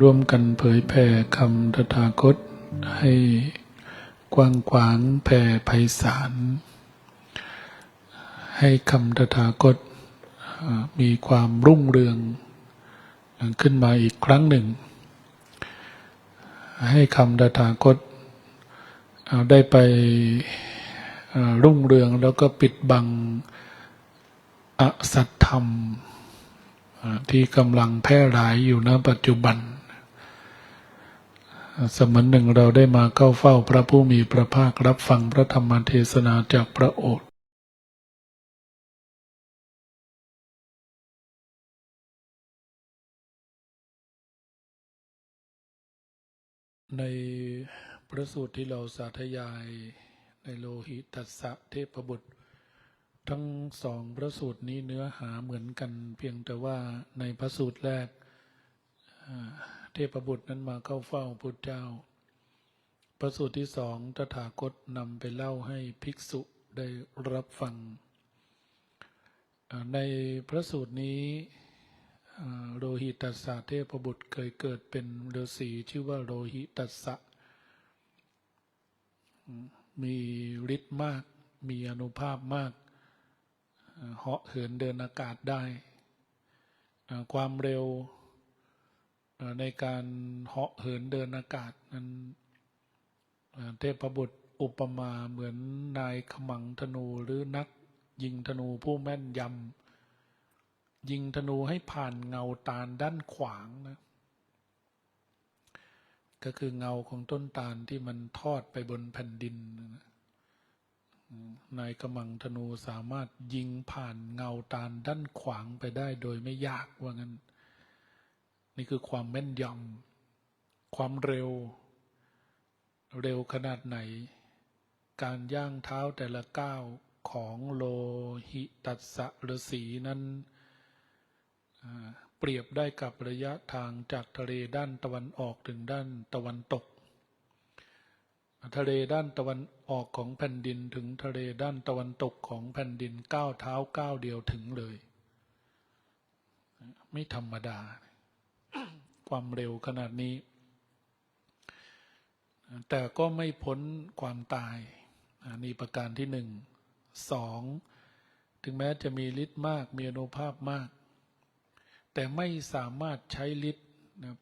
ร่วมกันเผยแผ่คำตถาคตให้กว้างขวางแผ่ไพศาล ให้คำตถาคตมีความรุ่งเรืองขึ้นมาอีกครั้งหนึ่ง ให้คำตถาคตได้ไปรุ่งเรืองแล้วก็ปิดบังอสัตธรรมที่กำลังแพร่หลายอยู่ณปัจจุบัน สมือนหนึ่งเราได้มาเข้าเฝ้าพระผู้มีพระภาครับฟังพระธรรมเทศนาจากพระโอษฐ์ในพระสูตรที่เราสาธยายในโลหิตัสสะเทพบุตร ทั้งสองพระสูตรนี้เนื้อหาเหมือนกันเพียงแต่ว่าในพระสูตรแรกอ่า เทพบุตรนั้นมาเข้าเฝ้าพุทธเจ้าพระสูตรที่สองตถาคตนำไปเล่าให้ภิกษุได้รับฟัง ในพระสูตรนี้โรหิตัสสะเทพบุตรเคยเกิดเป็นฤาษีชื่อว่าโรหิตัสสะมีฤทธิ์มาก มีอนุภาพมาก เหาะเหินเดินอากาศได้ ความเร็ว ในการเหาะเหินเดินอากาศนั้นเทพบุตรอุปมาเหมือนนายขมังธนูหรือนัก ยิงธนูผู้แม่นยำยิงธนูให้ผ่านเงาตาลด้านขวางนะก็คือเงาของต้นตาลที่มันทอดไปบนแผ่นดินนะนายกำมังธนูสามารถยิงผ่านเงาตาลด้านขวางไปได้โดยไม่ยากว่างั้น นี่คือความแม่นยำความเร็ว เร็วขนาดไหน การย่างเท้าแต่ละก้าวของโลหิตัสสะฤาษีนั้นเปรียบได้กับระยะทางจากทะเลด้านตะวันออกถึงด้านตะวันตก ทะเลด้านตะวันออกของแผ่นดินถึงทะเลด้านตะวันตกของแผ่นดินก้าวเท้าก้าวเดียวถึงเลย ไม่ธรรมดา ความเร็วขนาดนี้ แต่ก็ไม่พ้นความตายนนี้ประการที่หนึ่งสองถึงแม้จะมีฤทธิ์มากมีอนุภาพมาก แต่ไม่สามารถใช้ฤทธิ์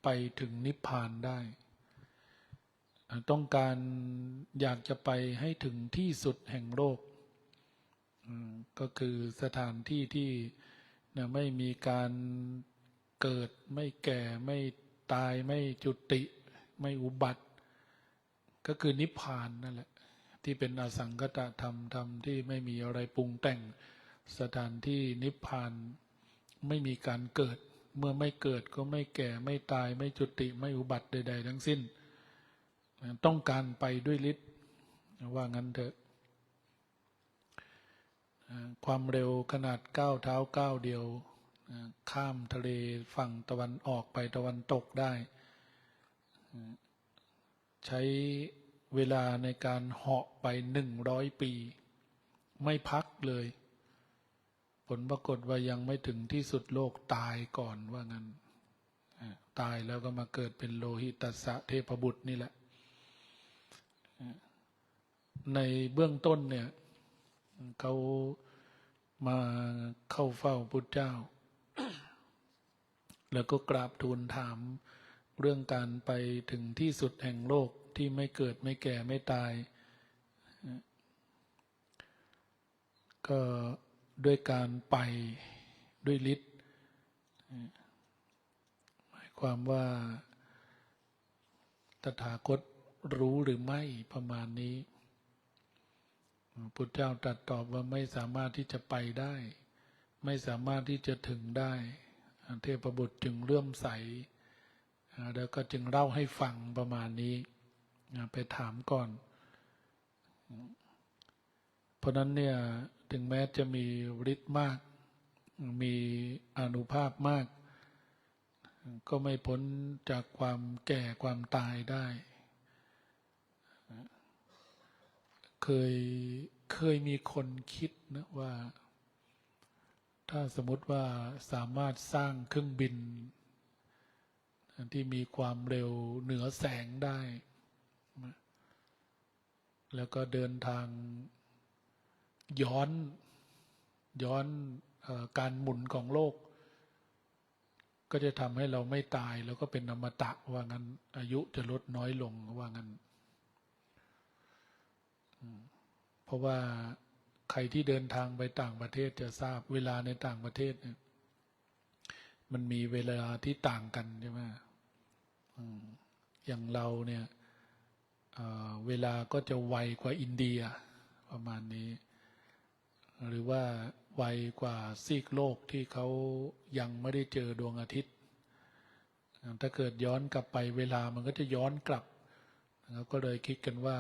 ไปถึงนิพพานได้ ต้องการอยากจะไปให้ถึงที่สุดแห่งโลกก็คือสถานที่ที่ไม่มีการ เกิดไม่แก่ไม่ตายไม่จุติ ไม่อุบัติ ก็คือนิพพานนั่นแหละ ที่เป็นอสังคตธรรมธรรมที่ไม่มีอะไรปรุงแต่งสถานที่นิพพานไม่มีการเกิด เมื่อไม่เกิดก็ไม่แก่ไม่ตายไม่จุติไม่อุบัติใด ๆ ทั้งสิ้น ต้องการไปด้วยฤทธิ์ว่างั้นเถอะความเร็วขนาดก้าวเท้าก้าวเดียว ข้ามทะเลฝั่งตะวันออกไปตะวันตกได้ ใช้เวลาในการเหาะไปหนึ่งร้อยปี ไม่พักเลย ผลปรากฏว่ายังไม่ถึงที่สุดโลกตายก่อนว่างั้นตายแล้วก็มาเกิดเป็นโลหิตัสสะเทพบุตรนี่แหละ ในเบื้องต้นเนี่ยเขามาเข้าเฝ้าพุทธเจ้า แล้วก็กราบทูลถาม เรื่องการไปถึงที่สุดแห่งโลกที่ไม่เกิดไม่แก่ไม่ตาย ก็ด้วยการไปด้วยฤทธิ์หมายความว่าตถาคตรู้หรือไม่ประมาณนี้พุทธเจ้าตรัสตอบว่าไม่สามารถที่จะไปได้ ไม่สามารถที่จะถึงได้ เทพบุตรจึงเลื่อมใส แล้วก็จึงเล่าให้ฟังประมาณนี้ไปถามก่อน เพราะนั้นเนี่ยถึงแม้จะมีฤทธิ์มาก มีอนุภาพมาก ก็ไม่พ้นจากความแก่ความตายได้ เคยเคยมีคนคิดนะว่า ถ้าสมมติว่าสามารถสร้างเครื่องบิน ที่มีความเร็วเหนือแสงได้ แล้วก็เดินทางย้อนย้อนอการหมุนของโลก ก็จะทำให้เราไม่ตายแล้วก็เป็นอมตะว่างั้น อายุจะลดน้อยลงว่างั้น เพราะว่า ใครที่เดินทางไปต่างประเทศจะทราบเวลาในต่างประเทศเนี่ยมันมีเวลาที่ต่างกันใช่ไหมอย่างเราเนี่ยเเวลาก็จะไวกว่าอินเดียประมาณนี้ หรือว่าไวกว่าซีกโลกที่เขายังไม่ได้เจอดวงอาทิตย์ ถ้าเกิดย้อนกลับไปเวลามันก็จะย้อนกลับนะครับก็เลยคิดกันว่า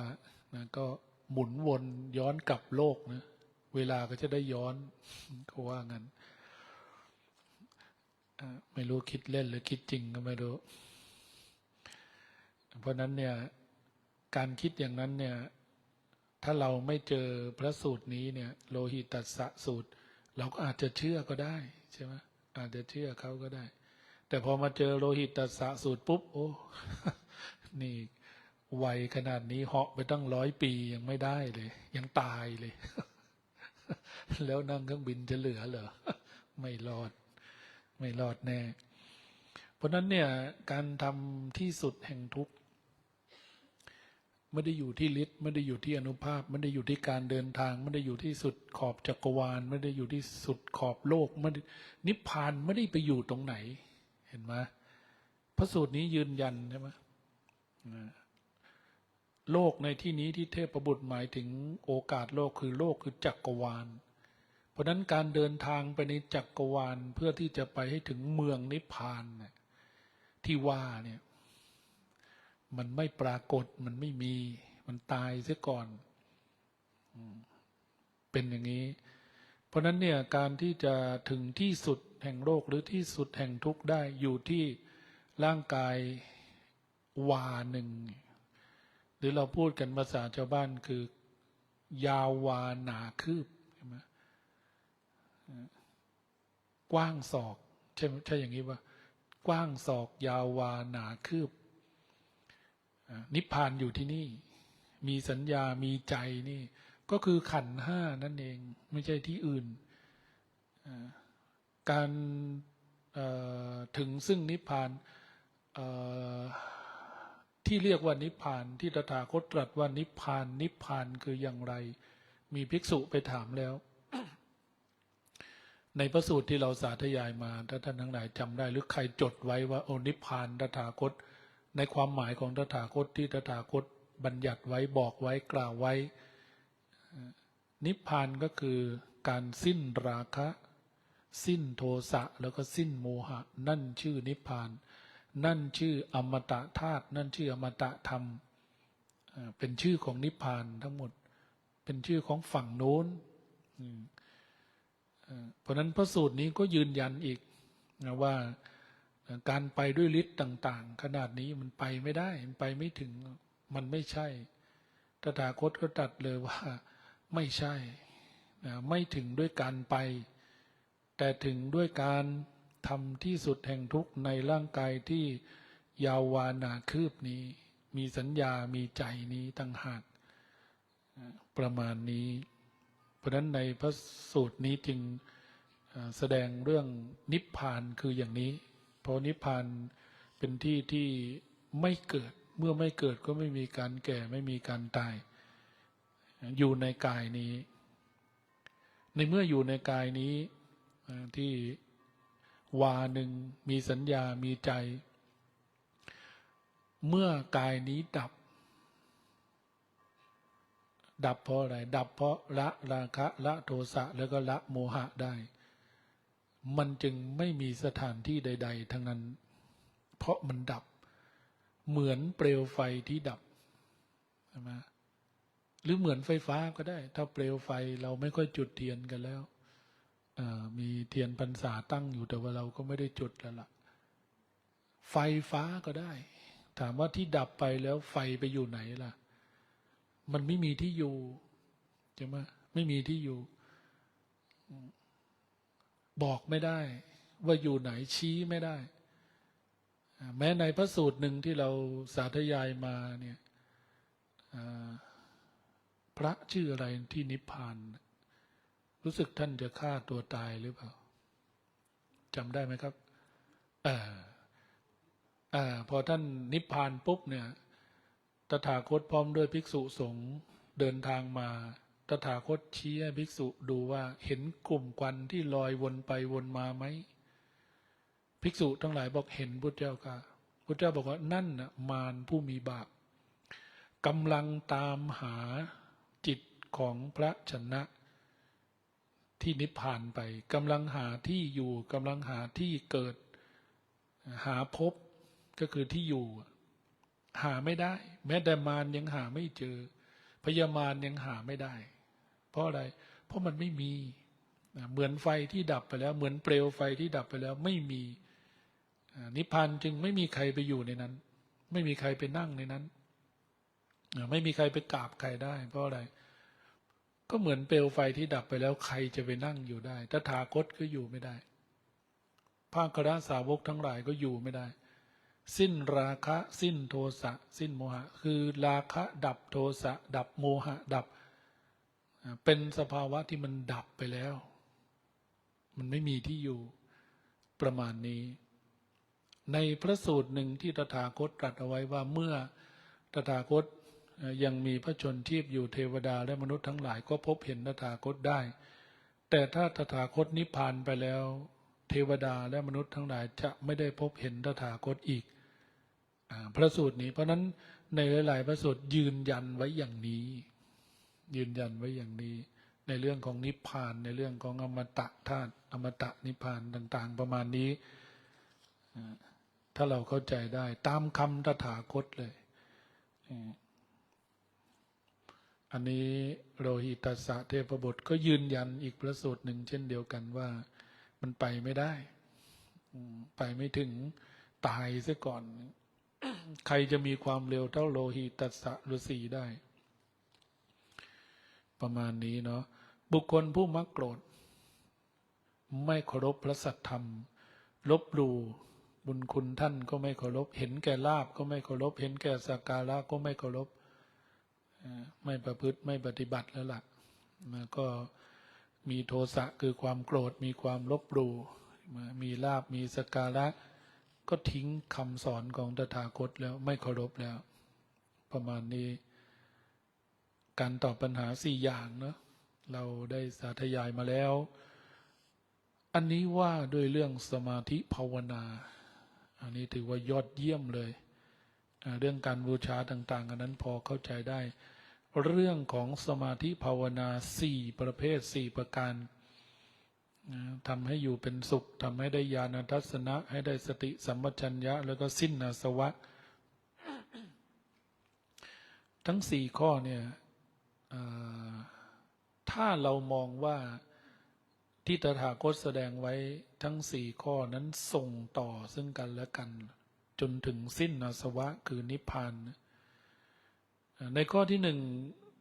นะก็หมุนวนย้อนกลับโลกนะ เวลาก็จะได้ย้อนเขาว่างั้นไม่รู้คิดเล่นหรือคิดจริงก็ไม่รู้ เพราะนั้นเนี่ย การคิดอย่างนั้นเนี่ย ถ้าเราไม่เจอพระสูตรนี้เนี่ย โลหิตัสสะสูตร เราก็อาจจะเชื่อก็ได้ใช่ไหมอาจจะเชื่อเขาก็ได้ แต่พอมาเจอโลหิตตัสสะสูตรปุ๊บ โอ้นี่วัยขนาดนี้เหาะไปตั้งร้อยปียังไม่ได้เลย ยังตายเลย แล้วนั่งเครื่องบินจะเหลือเหรอไม่รอด ไม่รอดแน่ เพราะนั้นเนี่ยการทำที่สุดแห่งทุกข์ไม่ได้อยู่ที่ฤทธิ์ไม่ได้อยู่ที่อนุภาพ ไม่ได้อยู่ที่การเดินทาง ไม่ได้อยู่ที่สุดขอบจักรวาล ไม่ได้อยู่ที่สุดขอบโลกไม่นิพพานไม่ได้ไปอยู่ตรงไหน เห็นไหมพระสูตรนี้ยืนยันใช่ไหม โลกในที่นี้ที่เทพบุตรหมายถึงโอกาสโลกคือโลกคือจักรวาล เพราะนั้นการเดินทางไปในจักรวาลเพื่อที่จะไปให้ถึงเมืองนิพพานเนี่ยที่ว่าเนี่ย มันไม่ปรากฏมันไม่มี มันตายเสียก่อนเป็นอย่างนี้ เพราะนั้นเนี่ยการที่จะถึงที่สุดแห่งโลกหรือที่สุดแห่งทุกข์ได้อยู่ที่ร่างกายวาหนึ่ง รือเราพูดกันภาษาชาวบ้านคือ ยาววาหนาคืบใช่ไหมกว้างศอกใช่ใช่อย่างนี้ว่ากว้างศอก ยาววาหนาคืบ นิพพานอยู่ที่นี่ มีสัญญามีใจนี่ ก็คือขันห้านั่นเอง ไม่ใช่ที่อื่น การถึงซึ่งนิพพานอ ที่เรียกว่านิพพานที่ตถาคตตรัสว่านิพพานนิพพานคืออย่างไร มีภิกษุไปถามแล้ว ในพระสูตรที่เราสาธยายมาถ้าท่านทั้งหลายจำได้ หรือใครจดไว้ว่าโอนิพพานตถาคต ในความหมายของตถาคตที่ตถาคตบัญญัติไว้บอกไว้กล่าวไว้ นิพพานก็คือการสิ้นราคะ สิ้นโทสะแล้วก็สิ้นโมหะ นั่นชื่อนิพพาน นั่นชื่ออมตะธาตุนั่นชื่ออมตะธรรม เป็นชื่อของนิพพานทั้งหมด เป็นชื่อของฝั่งโน้นเพราะนั้นพระสูตรนี้ก็ยืนยันอีกนะว่าการไปด้วยฤทธิ์ต่าง ๆ ขนาดนี้มันไปไม่ได้ มันไปไม่ถึงมันไม่ใช่ตถาคตก็ตัดเลยว่าไม่ใช่ ไม่ถึงด้วยการไป แต่ถึงด้วยการ ทำที่สุดแห่งทุกข์ในร่างกายที่ยาววานาคืบนี้ มีสัญญามีใจนี้ตั้งหากประมาณนี้ เพราะนั้นในพระสูตรนี้จึงแสดงเรื่องนิพพานคืออย่างนี้ เพราะนิพพานเป็นที่ที่ไม่เกิดเมื่อไม่เกิดก็ไม่มีการแก่ไม่มีการตาย อยู่ในกายนี้ ในเมื่ออยู่ในกายนี้ที่ วาหนึ่งมีสัญญามีใจ เมื่อกายนี้ดับ ดับเพราะอะไร ดับเพราะละราคะละโทสะแล้วก็ละโมหะได้ มันจึงไม่มีสถานที่ใด ๆ ทั้งนั้น เพราะมันดับ เหมือนเปลวไฟที่ดับใช่ไหมหรือเหมือนไฟฟ้าก็ได้ ถ้าเปลวไฟเราไม่ค่อยจุดเทียนกันแล้ว มีเทียนพรรษาตั้งอยู่แต่ว่าเราก็ไม่ได้จุดแล้วล่ะ ไฟฟ้าก็ได้ ถามว่าที่ดับไปแล้วไฟไปอยู่ไหนล่ะ มันไม่มีที่อยู่ใช่ไหมไม่มีที่อยู่ บอกไม่ได้ ว่าอยู่ไหนชี้ไม่ได้ แม้ในพระสูตรหนึ่งที่เราสาธยายมาเนี่ยพระชื่ออะไรที่นิพพาน รู้สึกท่านจะฆ่าตัวตายหรือเปล่าจำได้ไหมครับออพอท่านนิพพานปุ๊บเนี่ย ตถาคตพร้อมด้วยภิกษุสงฆ์เดินทางมา ตถาคตชี้ให้ภิกษุดูว่าเห็นกลุ่มควันที่ลอยวนไปวนมาไหม ภิกษุทั้งหลายบอกเห็นพุทธเจ้าค่ะพุทธเจ้าบอกว่านั่นน่ะมารผู้มีบาปกำลังตามหาจิตของพระชนะ ที่นิพพานไปกำลังหาที่อยู่กำลังหาที่เกิด หาพบก็คือที่อยู่ หาไม่ได้ แม้แต่มารยังหาไม่เจอ พยามารยังหาไม่ได้ เพราะอะไร เพราะมันไม่มีเหมือนไฟที่ดับไปแล้ว เหมือนเปลวไฟที่ดับไปแล้วไม่มีนิพพานจึงไม่มีใครไปอยู่ในนั้น ไม่มีใครไปนั่งในนั้น ไม่มีใครไปกราบใครได้ เพราะอะไร ก็เหมือนเปลวไฟที่ดับไปแล้วใครจะไปนั่งอยู่ได้ตถาคตก็อยู่ไม่ได้ภาคราสาวกทั้งหลายก็อยู่ไม่ได้ สิ้นราคะ สิ้นโทสะ สิ้นโมหะ คือราคะดับโทสะ ดับโมหะ ดับ เป็นสภาวะที่มันดับไปแล้ว มันไม่มีที่อยู่ประมาณนี้ ในพระสูตรหนึ่งที่ตถาคตตรัสเอาไว้ว่าเมื่อตถาคต ยังมีพระชนชีพอยู่เทวดาและมนุษย์ทั้งหลายก็พบเห็นตถาคตได้ แต่ถ้าตถาคตนิพพานไปแล้ว เทวดาและมนุษย์ทั้งหลายจะไม่ได้พบเห็นตถาคตอีกพระสูตรนี้ เพราะนั้นในหลาย ๆ พระสูตรยืนยันไว้อย่างนี้ ยืนยันไว้อย่างนี้ ในเรื่องของนิพพานในเรื่องของอมตะธาตุอมตะนิพพานต่าง ๆ ประมาณนี้ถ้าเราเข้าใจได้ ตามคำตถาคตเลย อันนี้โรหิตัสสะเทพบุตรก็ยืนยันอีกพระสูตรหนึ่งเช่นเดียวกันว่ามันไปไม่ได้ ไปไม่ถึงตายซะก่อน ใครจะมีความเร็วเท่าโลหิตัสสะฤาษีได้ ประมาณนี้เนาะบุคคลผู้มักโกรธ ไม่เคารพพระสัทธรรม ลบหลู่บุญคุณท่านก็ไม่เคารพ เห็นแก่ลาบก็ไม่เคารพ เห็นแก่สักการะก็ไม่เคารพ ไม่ประพฤติไม่ปฏิบัติแล้วล่ะนะก็มีโทสะคือความโกรธมีความลบหลู่มีลาบมีสการะ ก็ทิ้งคำสอนของตถาคตแล้วไม่เคารพแล้ว ประมาณนี้ การตอบปัญหาสี่อย่างเนอะเราได้สาธยายมาแล้ว อันนี้ว่าด้วยเรื่องสมาธิภาวนา อันนี้ถือว่ายอดเยี่ยมเลย เรื่องการบูชาต่าง ๆ อันนั้นพอเข้าใจได้ เรื่องของสมาธิภาวนาสี่ประเภทสี่ประการทำให้อยู่เป็นสุขทำให้ได้ญาณทัศนะ ให้ได้สติสัมปชัญญะ แล้วก็สิ้นอาสวะ ทั้งสี่ข้อเนี่ยถ้าเรามองว่าที่ตถาคตแสดงไว้ทั้งสี่ข้อนั้นส่งต่อซึ่งกันและกัน จนถึงสิ้นอาสวะคือนิพพานอ่า ในข้อที่หนึ่ง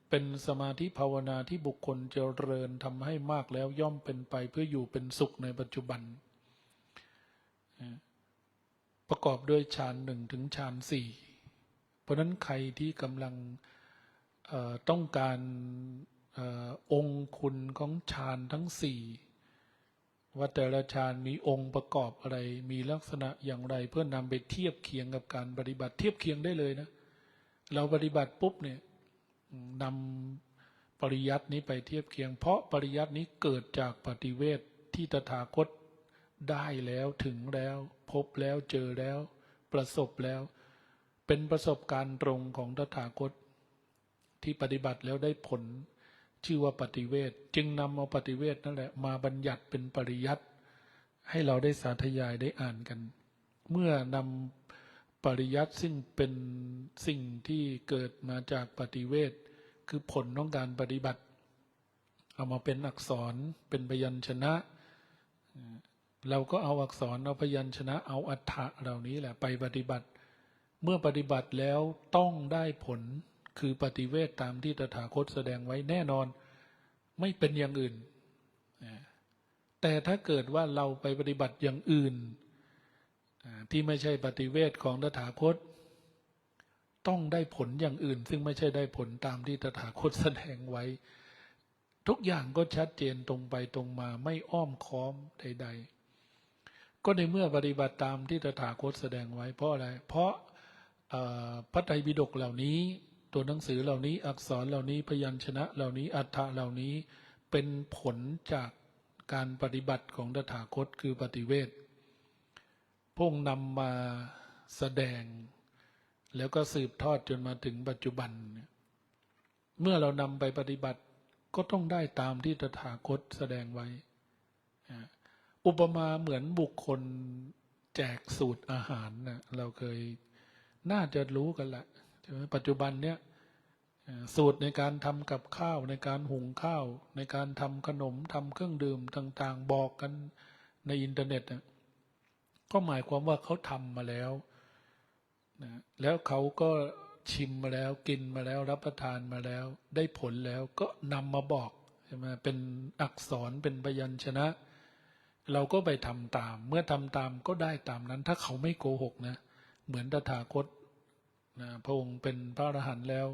เป็นสมาธิภาวนาที่บุคคลเจริญทำให้มากแล้วย่อมเป็นไปเพื่ออยู่เป็นสุขในปัจจุบัน ประกอบด้วยฌานหนึ่งถึงฌานสี่เพราะนั้นใครที่กำลังต้องการออองค์คุณของฌานทั้งสี่ว่าแต่ละฌานมีองค์ประกอบอะไร มีลักษณะอย่างไร เพื่อนำไปเทียบเคียงกับการปฏิบัติเทียบเคียงได้เลยนะ เราปฏิบัติปุ๊บเนี่ยนำปริยัตินี้ไปเทียบเคียง เพราะปริยัตินี้เกิดจากปฏิเวทที่ตถาคตได้แล้วถึงแล้ว พบแล้วเจอแล้ว ประสบแล้ว เป็นประสบการณ์ตรงของตถาคต ที่ปฏิบัติแล้วได้ผล ชื่อว่าปฏิเวทจึงนำเอาปฏิเวทนั่นแหละมาบัญญัติเป็นปริยัติให้เราได้สาธยายได้อ่านกัน เมื่อนำ ปริยัติซึ่งเป็นสิ่งที่เกิดมาจากปฏิเวทคือผลของการปฏิบัติ เอามาเป็นอักษรเป็นพยัญชนะ เราก็เอาอักษรเอาพยัญชนะ เอาอัฏฐะเหล่านี้แหละไปปฏิบัติ เมื่อปฏิบัติแล้วต้องได้ผลคือปฏิเวทตามที่ตถาคตแสดงไว้แน่นอน ไม่เป็นอย่างอื่น แต่ถ้าเกิดว่าเราไปปฏิบัติอย่างอื่น ที่ไม่ใช่ปฏิเวทของตถาคต ต้องได้ผลอย่างอื่น ซึ่งไม่ใช่ได้ผลตามที่ตถาคตแสดงไว้ ทุกอย่างก็ชัดเจนตรงไปตรงมาไม่อ้อมค้อมใด ๆ ก็ในเมื่อปฏิบัติตามที่ตถาคตแสดงไว้เพราะอะไร เพราะพระไตรปิฎกเหล่านี้ ตัวหนังสือเหล่านี้อักษรเหล่านี้พยัญชนะเหล่านี้อัฏฐะเหล่านี้เป็นผลจากการปฏิบัติของตถาคตคือปฏิเวท พระองนำมาแสดง แล้วก็สืบทอดจนมาถึงปัจจุบัน เมื่อเรานำไปปฏิบัติก็ต้องได้ตามที่ตถาคตแสดงไว้ อุปมาเหมือนบุคคลแจกสูตรอาหารนะเราเคยน่าจะรู้กันแหละใช่ไหมปัจจุบันเนี้ยสูตรในการทำกับข้าวในการหุงข้าว ในการทำขนมทำเครื่องดื่มต่าง ๆ บอกกันในอินเทอร์เน็ตนะ ก็หมายความว่าเขาทำมาแล้วนะแล้วเขาก็ชิมมาแล้วกินมาแล้วรับประทานมาแล้ว ได้ผลแล้วก็นำมาบอกใช่ไหมเป็นอักษรเป็นพยัญชนะ เราก็ไปทำตาม เมื่อทำตามก็ได้ตามนั้น ถ้าเขาไม่โกหกนะ เหมือนตถาคตนะพระองค์เป็นพระอรหันต์แล้ว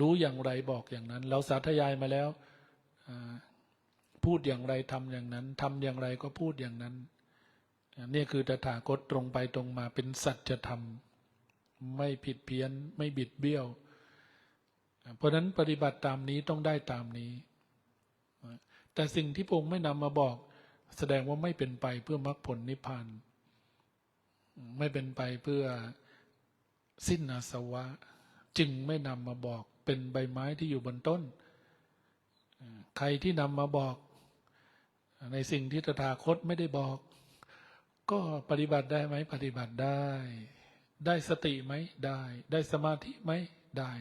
รู้อย่างไรบอกอย่างนั้น เราสาธยายมาแล้ว พูดอย่างไรทำอย่างนั้นทำอย่างไรก็พูดอย่างนั้น นี่คือตถาคตตรงไปตรงมาเป็นสัจธรรม ไม่ผิดเพี้ยน ไม่บิดเบี้ยว เพราะนั้นปฏิบัติตามนี้ต้องได้ตามนี้ แต่สิ่งที่พงค์ไม่นำมาบอก แสดงว่าไม่เป็นไปเพื่อมรรคผลนิพพานไม่เป็นไปเพื่อสิ้นอาสวะ จึงไม่นำมาบอกเป็นใบไม้ที่อยู่บนต้น ใครที่นำมาบอก ในสิ่งที่ตถาคตไม่ได้บอก ก็ปฏิบัติได้ไหมปฏิบัติได้ ได้สติไหมได้ ได้สมาธิไหมได้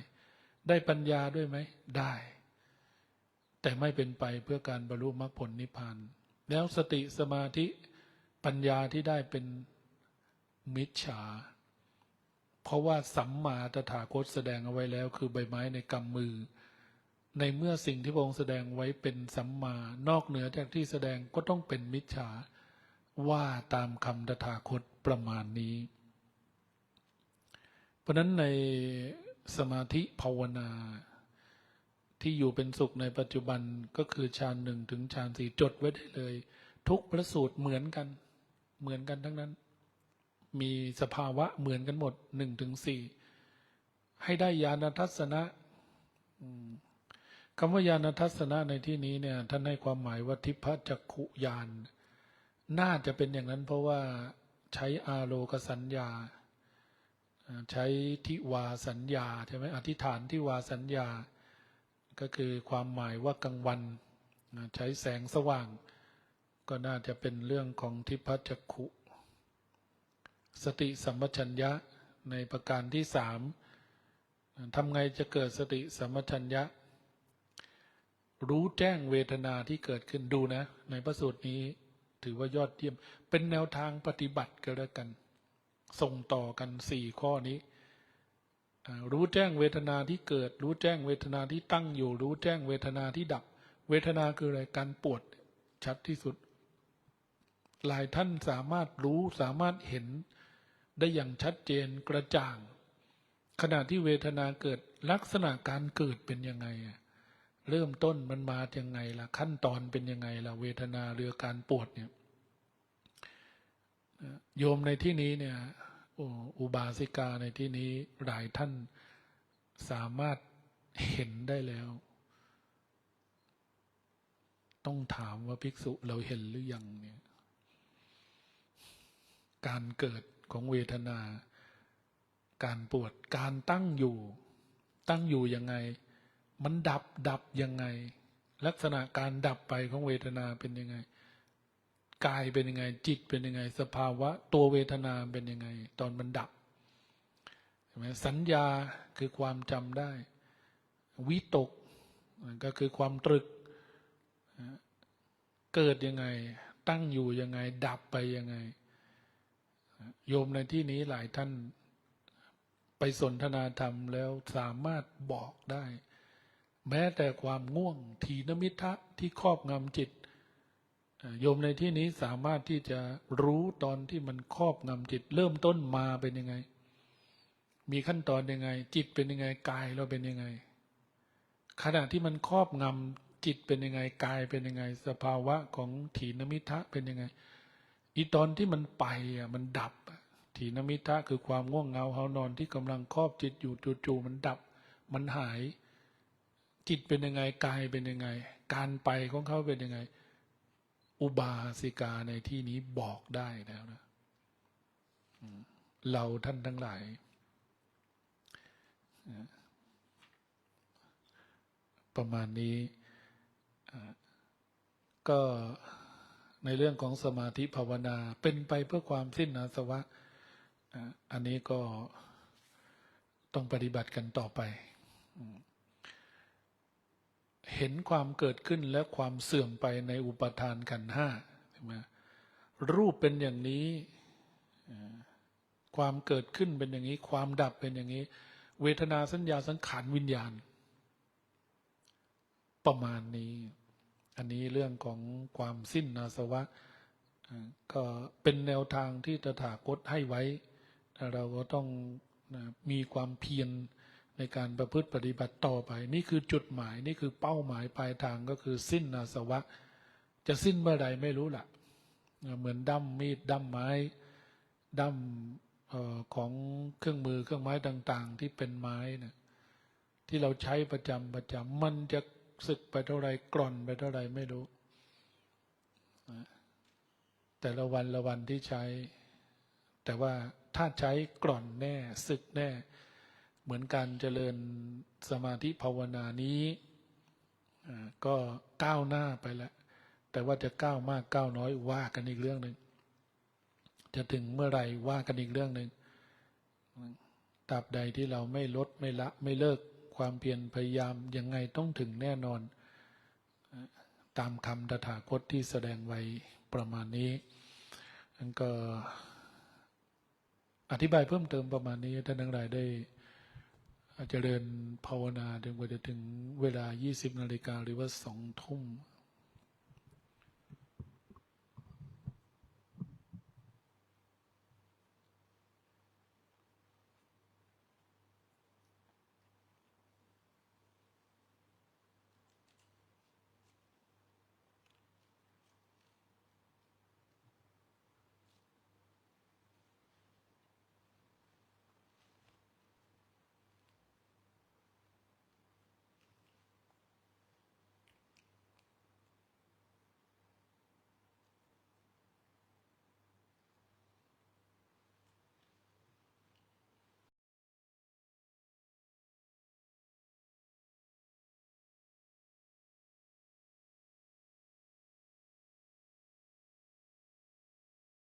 ได้ปัญญาด้วยไหมได้ แต่ไม่เป็นไปเพื่อการบรรลุมรรคผลนิพพานแล้วสติสมาธิปัญญาที่ได้เป็นมิจฉา เพราะว่าสัมมาตถาคตแสดงเอาไว้แล้ว คือใบไม้ในกำมือ ในเมื่อสิ่งที่พระองค์แสดงไว้เป็นสัมมา นอกเหนือจากที่แสดงก็ต้องเป็นมิจฉา ว่าตามคำตถาคตประมาณนี้ เพราะนั้นในสมาธิภาวนา ที่อยู่เป็นสุขในปัจจุบันก็คือฌานหนึ่งถึงฌานสี่จดไว้ได้เลย ทุกพระสูตรเหมือนกัน เหมือนกันทั้งนั้น มีสภาวะเหมือนกันหมดหนึ่งถึงสี่ให้ได้ญาณทัศนะคำว่าญาณทัศนะในที่นี้เนี่ยท่านให้ความหมายว่าทิพจักขุญาณ น่าจะเป็นอย่างนั้นเพราะว่าใช้อาโลกสัญญา ใช้ทิวาสัญญาใช่ไหมอธิษฐานทิวาสัญญา ก็คือความหมายว่ากลางวัน ใช้แสงสว่าง ก็น่าจะเป็นเรื่องของทิพจักขุ สติสัมปชัญญะในประการที่สามทำไงจะเกิดสติสัมปชัญญะ รู้แจ้งเวทนาที่เกิดขึ้นดูนะ ในพระสูตรนี้ ถือว่ายอดเยี่ยม เป็นแนวทางปฏิบัติก็แล้วกัน ส่งต่อกันสี่ข้อนี้ รู้แจ้งเวทนาที่เกิด รู้แจ้งเวทนาที่ตั้งอยู่ รู้แจ้งเวทนาที่ดับ เวทนาคืออะไรการปวดชัดที่สุด หลายท่านสามารถรู้สามารถเห็นได้อย่างชัดเจนกระจ่าง ขณะที่เวทนาเกิดลักษณะการเกิดเป็นยังไงอะ เริ่มต้นมันมาอย่างไงล่ะ ขั้นตอนเป็นยังไงล่ะ เวทนาเรือการปวดเนี่ยโยมในที่นี้เนี่ยอุบาสิกาในที่นี้หลายท่านสามารถเห็นได้แล้ว ต้องถามว่าภิกษุเราเห็นหรือยังเนี่ยการเกิดของเวทนา การปวดการตั้งอยู่ ตั้งอยู่ยังไง มันดับดับยังไง ลักษณะการดับไปของเวทนาเป็นยังไงกายเป็นยังไง จิตเป็นยังไง สภาวะ ตัวเวทนาเป็นยังไง ตอนมันดับใช่ไหมสัญญาคือความจำได้ วิตกก็คือความตรึก เกิดยังไง ตั้งอยู่ยังไง ดับไปยังไง โยมในที่นี้หลายท่านไปสนทนาธรรมแล้วสามารถบอกได้ แม้แต่ความง่วงทีนมิทะที่ครอบงำจิตโยมในที่นี้สามารถที่จะรู้ตอนที่มันครอบงำจิต เริ่มต้นมาเป็นยังไง มีขั้นตอนยังไง จิตเป็นยังไงกายเราเป็นยังไง ขณะที่มันครอบงำจิตเป็นยังไงกายเป็นยังไง สภาวะของถีนมิทะเป็นยังไงอีตอนที่มันไปอะมันดับถีนมิทะคือความง่วงเหงาเฮานอนที่กำลังครอบจิตอยู่จู่ๆมันดับ มันหาย จิตเป็นยังไงกายเป็นยังไง การไปของเขาเป็นยังไง อุบาสิกาในที่นี้บอกได้แล้วนะเราท่านทั้งหลายประมาณนี้ก็ในเรื่องของสมาธิภาวนาเป็นไปเพื่อความสิ้นอาสวะ อันนี้ก็ต้องปฏิบัติกันต่อไป เห็นความเกิดขึ้นและความเสื่อมไปในอุปทานขันห้าใช่ไหมรูปเป็นอย่างนี้ ความเกิดขึ้นเป็นอย่างนี้ ความดับเป็นอย่างนี้ เวทนาสัญญาสังขารวิญญาณ ประมาณนี้ อันนี้เรื่องของความสิ้นอาสวะ ก็เป็นแนวทางที่ตถาคตให้ไว้ เราก็ต้องมีความเพียร ในการประพฤติปฏิบัติต่อไป นี่คือจุดหมายนี่คือเป้าหมายปลายทางก็คือสิ้นอาสวะ จะสิ้นเมื่อใดไม่รู้ล่ะ เหมือนดั้มมีดดั้มไม้ดั้มของเครื่องมือเครื่องไม้ต่าง ๆ ที่เป็นไม้นะที่เราใช้ประจำประจำมันจะสึกไปเท่าไรกร่อนไปเท่าไรไม่รู้ แต่ละวันละวันที่ใช้ แต่ว่าถ้าใช้กร่อนแน่สึกแน่ เหมือนการเจริญสมาธิภาวนานี้ก็ก้าวหน้าไปแล้ว แต่ว่าจะก้าวมากก้าวน้อยว่ากันอีกเรื่องหนึ่งจะถึงเมื่อไหร่ว่ากันอีกเรื่องหนึ่งตราบใดที่เราไม่ลดไม่ละไม่เลิกความเพียรพยายามยังไงต้องถึงแน่นอน ตามคำตถาคตที่แสดงไว้ประมาณนี้นั่นก็อธิบายเพิ่มเติมประมาณนี้ท่านทั้งหลายได้ เจริญภาวนาจนกว่าจะถึงเวลา 20 นาฬิกาหรือว่า 2 ทุ่ม